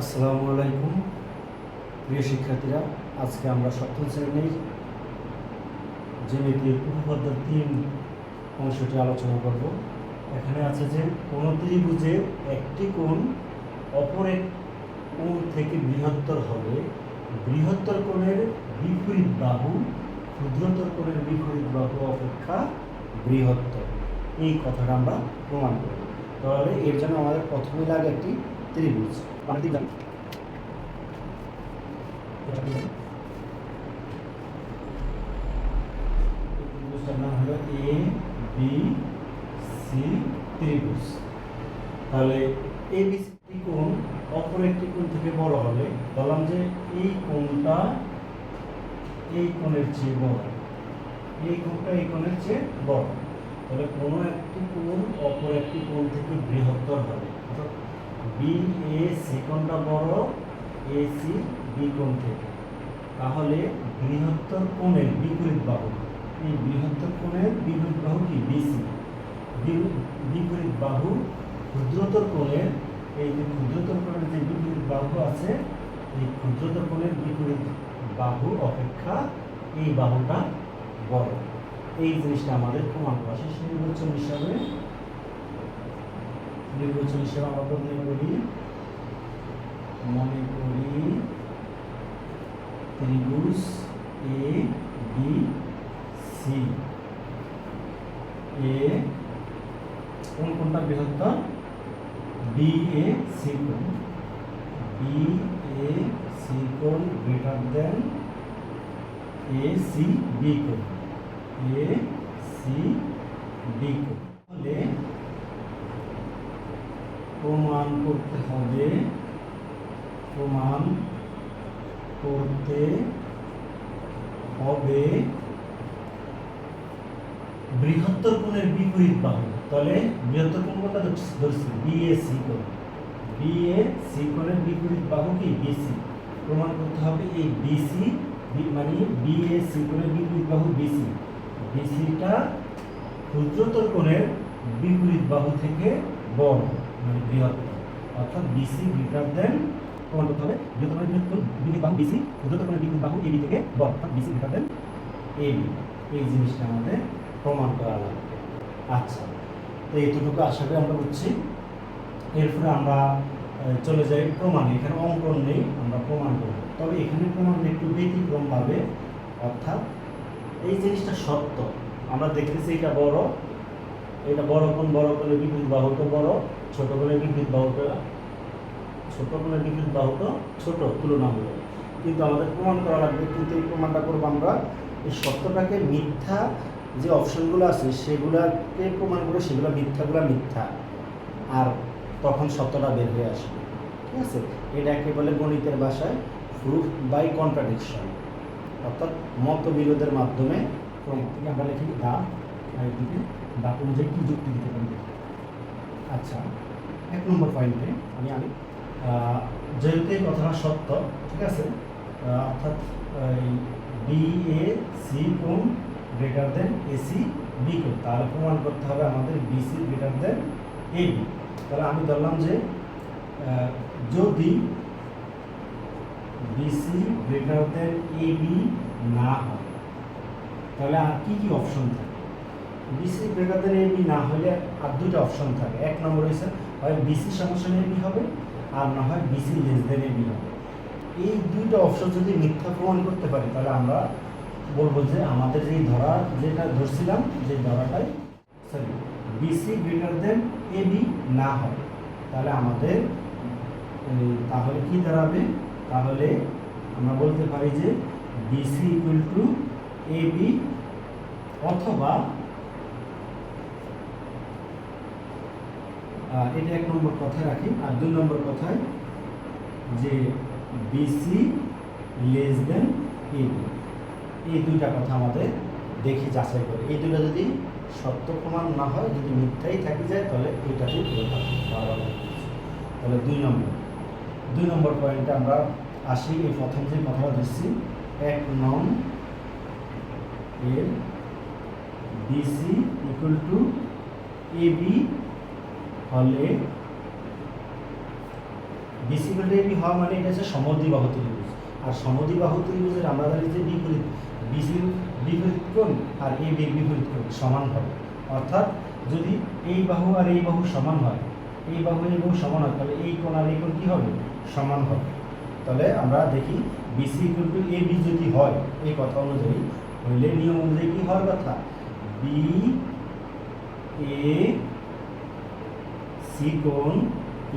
আসসালামু আলাইকুম। প্রিয় শিক্ষার্থীরা, আজকে আমরা সপ্তম শ্রেণির জ্যামিতির উপপাদ্যের তিন অংশটি আলোচনা করব। এখানে আছে যে, কোনো ত্রিভুজে একটি কোণ অপর এক কোণ থেকে বৃহত্তর হবে। বৃহত্তর কোণের বিপরীত বাহু, ক্ষুদ্রতর কোণের বিপরীত বাহু অপেক্ষা বৃহত্তর। এই কথাটা আমরা প্রমাণ করব। তাহলে এর জন্য আমাদের প্রথমে লাগে একটি ত্রিভুজ হলো এ বি সি ত্রিভুজ তাহলে এ বি সি কোণ অপর একটি কোণ থেকে বড় হলে বললাম যে এই কোণটা এই কোণের চেয়ে বড়। এই কোণটা এই কোণের চেয়ে বড়। তাহলে কোনো একটি কোণ অপর একটি কোণ থেকে বৃহত্তর হবে। অর্থাৎ বি এ সি কোণটা বড়? এ সি বি কোণ থেকে? তাহলে বৃহত্তর কোণের বিপরীত বাহু। এই বৃহত্তর কোণের বিপরীত বাহু কি? বিসি বিপরীত বাহু ক্ষুদ্রতর কোণের, এই যে ক্ষুদ্রতর কোণের যে বিপরীত বাহু আছে, এই ক্ষুদ্রতর কোণের বিপরীত বাহু অপেক্ষা এই বাহুটা বড়। এই জিনিসটা আমাদের প্রমাণ করা শেষ নির্বাচন হিসাবে নির্বাচন হিসাবে আমরা প্রথমে করি মনে করি ত্রিভুজ এ বি সি এ কোন কোনটা বৃহত্তর বি এ সি কোণ। বি এ সি কোণ greater than A C B কোণ। এ সি বি কোণ। তাহলে প্রমাণ করতে হবে। প্রমাণ করতে হবে বৃহত্তর কোণের বিপরীত বাহু। তাহলে বৃহত্তর কোণ কোনটা ধরছি। বিএসি কোণ। বিএসি কোণের বিপরীত বাহু কি? বিসি প্রমাণ করতে হবে এই বিসি মানে বিএসি কোণের বিপরীত বাহু বিসি বিসিটা ক্ষুদ্রতর কোণের বিপরীত বাহু থেকে বড়। মানে বৃহত্তর অর্থাৎ বিসি গ্রেটার দেন প্রমাণ করতে হবে বৃহত্তর কোণের বৃহত্তর বিপরীত বাহু বিসি ক্ষুদ্রতর বিপরীত বাহু এবি থেকে বড়, অর্থাৎ বিসি গ্রেটার দেন এবি এই জিনিসটা আমাদের প্রমাণ করা লাগবে। আচ্ছা তো এইটুকু আশা করি আমরা বুঝছি। এরপরে আমরা চলে যাই প্রমাণে। এখানে অঙ্কন নেই, আমরা প্রমাণ করব। তবে এখানে প্রমাণটা একটু ব্যতিক্রমভাবে অর্থাৎ এই জিনিসটা সত্য। আমরা দেখতেছি এটা বড় এটা বড় কোন বড় কোণের বিপরীত বাহুটা বড়। ছোট কোণের বিপরীত বাহুটা ছোট কোণের বিপরীত বাহুটা ছোট তুলনামূলক। কিন্তু আমাদের প্রমাণ করা লাগবে কিন্তু এই প্রমাণটা করব আমরা। এই সত্যটাকে মিথ্যা যে অপশনগুলো আছে সেগুলাকে প্রমাণ করে সেগুলো মিথ্যাগুলো মিথ্যা। আর তখন সত্যটা বের হয়ে আসবে। ঠিক আছে? এটাকে বলে গণিতের ভাষায় প্রুফ বাই কন্ট্রাডিকশন অর্থাৎ মত বিরোধের মাধ্যমে প্রমাণ থেকে আমরা লিখি দা আর এদিকে দা অনুযায়ী কী যুক্তি দিতে পারি? আচ্ছা। এক নম্বর পয়েন্টে আমি আহ, যেহেতু এই কথাটা সত্য ঠিক আছে? অর্থাৎ বি এ সি কোন greater than A C B কোণ। তাহলে প্রমাণ করতে হবে আমাদের B C greater than A B তাহলে আমি ধরলাম যে যদি B C greater than A B না হয় তাহলে আর কি কি অপশন থাকে? B C greater than A B না হলে আর দুটো অপশন থাকে। এক নম্বর হয়েছে হয় বিসি সমস্যা এ বি হবে? আর না হয় বিসি লেস দেন বি হবে? এই দুইটা অপশন যদি মিথ্যা প্রমাণ করতে পারি, তাহলে আমরা বলব যে আমাদের যে ধরা যেটা ধরছিলাম, যে ধরাটাই sorry B C greater than A B না হয়, তাহলে আমাদের তাহলে কি দাঁড়াবে? তাহলে আমরা বলতে পারি যে B C equal to A B অথবা এটা এক নম্বর কথায় রাখি। আর দুই নম্বর কথায় যে বিসি লেস দেন এবি এই দুইটা কথা আমাদের দেখি যাচাই করে। এই দুটো যদি সত্য প্রমাণ না হয়, যদি মিথ্যাই থাকি যায়, তাহলে এইটাকে বারবার বলছি। তাহলে দুই নম্বর। দুই নম্বর পয়েন্টে আমরা আসি, এই প্রথম যে কথাটা দিচ্ছি, এক নং এর B C equal to A B হলে বিসি টু হওয়া মানে এটা হচ্ছে সমদ্বিবাহু ত্রিভুজ আর সমদ্বিবাহু ত্রিভুজের আমরা জানি যে বিপরীত। বিসির বিপরীত কোণ আর এ বির বিপরীত কোণ সমান হবে। অর্থাৎ যদি এই বাহু আর এই বাহু সমান হয়, এই বাহু এই বাহু সমান হয়, তাহলে এই কোণ আর এই কোণ কী হবে? সমান হবে। তাহলে আমরা দেখি B C equal to A B যদি হয়, এই কথা অনুযায়ী, হইলে নিয়ম অনুযায়ী কী হওয়ার কথা? বি এ কোণ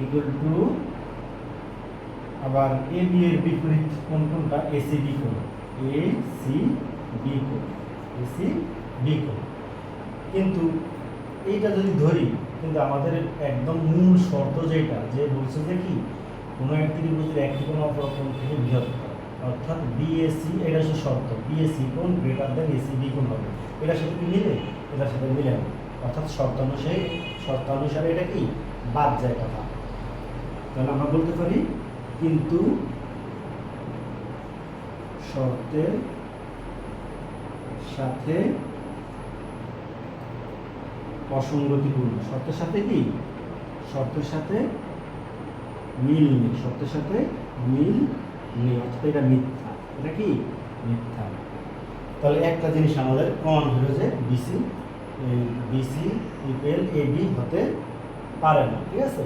ইকুয়াল টু আবার এ বি এর বিপরীত কোন কোনটা এসি বি কোণ। এ সি বি কোণ। এসি বি কোণ। কিন্তু এইটা যদি ধরি, কিন্তু আমাদের একদম মূল শর্ত যেটা, যে বলছে যে কি, কোনো এক ত্রিভুজের একটি কোণ অপর কোণ থেকে বৃহত্তর অর্থাৎ বিএসি এটা হচ্ছে শর্ত। বিএসি কোণ গ্রেটার দেন এসি বি কোণ হবে। এটার সাথে কি মিলে? এটার সাথে মিলে অর্থাৎ শর্ত অনুসারে শর্ত অনুসারে এটা কি? বাদ যায় কথা। তাহলে আমরা বলতে পারি, কিন্তু শর্তের সাথে অসঙ্গতিপূর্ণ। শর্তের সাথে কি? শর্তের সাথে মিল নেই। শর্তের সাথে মিল নেই। অর্থাৎ এটা মিথ্যা। এটা কি? মিথ্যা। তাহলে একটা জিনিস আমাদের প্রমাণ হলো যে B C B C equal A B হতে পারে না ঠিক আছে?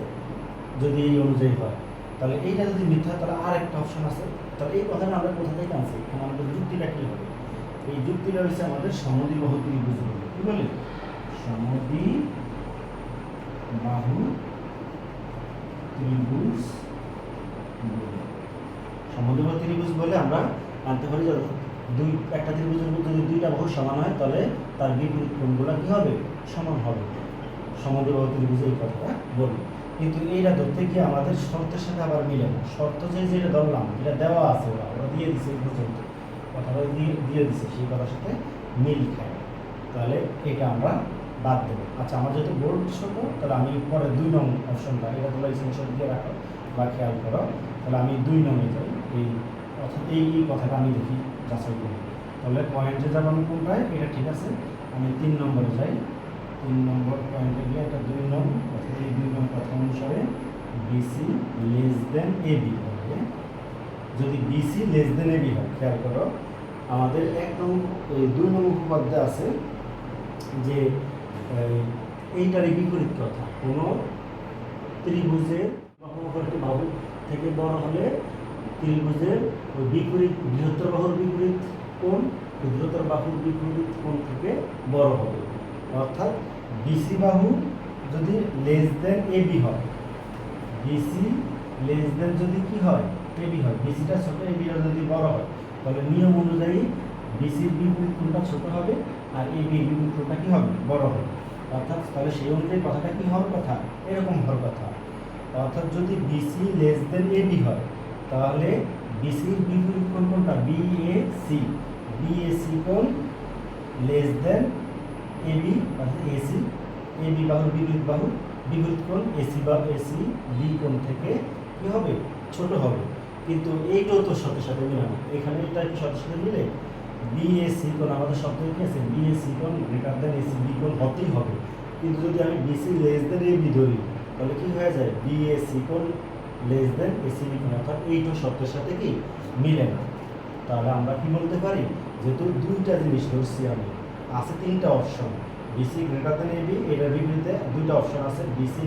যদি এই অনুযায়ী হয়। তাহলে এইটা যদি মিথ্যা হয়, তাহলে আর একটা অপশন আছে। তাহলে এই কথাটা আমরা কোথা থেকে আনছি? এখানে আমাদের যুক্তিটা কী হবে? এই যুক্তিটা হচ্ছে আমাদের সমদ্বি বাহু ত্রিভুজ বলে কি বলে? সমদ্বি বাহু ত্রিভুজ বলে। সমদ্বি ত্রিভুজ বলে আমরা আনতে পারি যে দুই, একটা ত্রিভুজের মধ্যে যদি দুইটা বাহু সমান হয়, তাহলে তার বিপরীত কোণগুলো কি হবে? সমান হবে। সমদ্বি বাহু ত্রিভুজ এই কথাটা বলি। কিন্তু এইটা ধরতে গিয়ে আমাদের শর্তের সাথে আবার মিলে না। শর্ত যে যেটা ধরলাম এটা দেওয়া আছে, ওরা ওরা দিয়ে দিছে এই পর্যন্ত। কথাটা দিয়ে দিয়ে দিছে, সেই কথার সাথে মিল খায় তাহলে এটা আমরা বাদ দেবো। আচ্ছা আমার যেহেতু বোর্ড ছোট, তাহলে আমি পরে দুই নং অপশনটা এটা তোলা স্ক্রিনশট দিয়ে রাখো বা খেয়াল করো। তাহলে আমি দুই নংয়ে যাই। এই অর্থাৎ এই কথাটা আমি দেখি। যাচাই করি তাহলে পয়েন্টে যাব আমি কোনটায় এটা ঠিক আছে। আমি তিন নম্বরে যাই। তিন নম্বর পয়েন্টে গিয়ে একটা দুই নং এই দুই নং কথা অনুসারে B C less than A B হবে। যদি B C less than A B হয় খেয়াল করো আমাদের একদম এই দুই নং উপপাদ্য আছে যে এই, এইটারই বিপরীত কথা কোনো ত্রিভুজের বাহু থেকে বড় হলে ত্রিভুজের ওই বিপরীত, বৃহত্তর বাহুর বিপরীত কোণ, ক্ষুদ্রতর বাহুর বিপরীত কোণ থেকে বড় হবে। অর্থাৎ বিসি বাহু যদি লেস দেন এবি হয় বিসি লেস দেন যদি কি হয় এবি হয় বিসিটা ছোট এবিটা যদি বড় হয়, তাহলে নিয়ম অনুযায়ী বিসির বিপরীত কোণটা ছোট হবে আর এবি বিপরীত কোণটা কি হবে, বড় হবে। অর্থাৎ তাহলে সেই অনুযায়ী কথাটা কি হওয়ার কথা? এরকম হওয়ার কথা। অর্থাৎ যদি বিসি লেস দেন এবি হয় তাহলে বিসির বিপরীত কোণ কোনটা B A C B A C কোণ লেস দেন এ বি অর্থাৎ এসি এবি বাহুর বিপরীত বাহু, বিপরীত কোণ এসি বা এসি বি কোণ থেকে কি হবে? ছোট হবে। কিন্তু এইটাও তো সাথে সাথে মিলানো এখানে এটা কি সাথে সাথে মিলে? বিএসি কোণ আমাদের শব্দ কি আছে? বিএসি কোণ গ্রেটার দেন এসি বি কোণ হতেই হবে। কিন্তু যদি আমি B C less than A B ধরি, তাহলে কি হয়ে যায়? বিএসি কোণ লেস দেন এসি বি কোণ অর্থাৎ এইটা শব্দের সাথে কি মিলে না। তাহলে আমরা কি বলতে পারি? যেহেতু দুইটা জিনিস ধরছি আমি, আছে তিনটা option B C greater than A B এটার বিপরীতে দুইটা অপশন আছে বিসি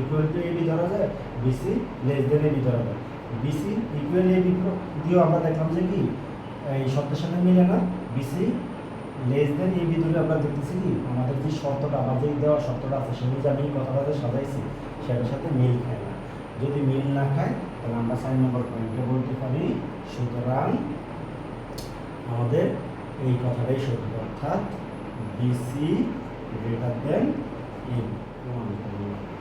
ইকুয়াল টু এবি ধরা যায় বিসি লেস দেন এবি ধরা যায়। বিসি ইকুয়াল এবি দিয়েও আমরা দেখলাম যে কি, এই শর্তের সাথে মিলে না। বিসি লেস দেন এবি ধরে আমরা দেখতেছি কি, আমাদের যে শর্তটা আমার যে দেওয়া শর্তটা আছে সেগুলো যে আমি কথাটা সাজাইছি, সেটার সাথে মিল খায় না। যদি মিল না খায়, তাহলে আমরা সাইন নম্বর পয়েন্টে বলতে পারি। সুতরাং আমাদের এই কথাটাই সত্য, অর্থাৎ বিসি গ্রেটার দেন এ প্রমাণ করলাম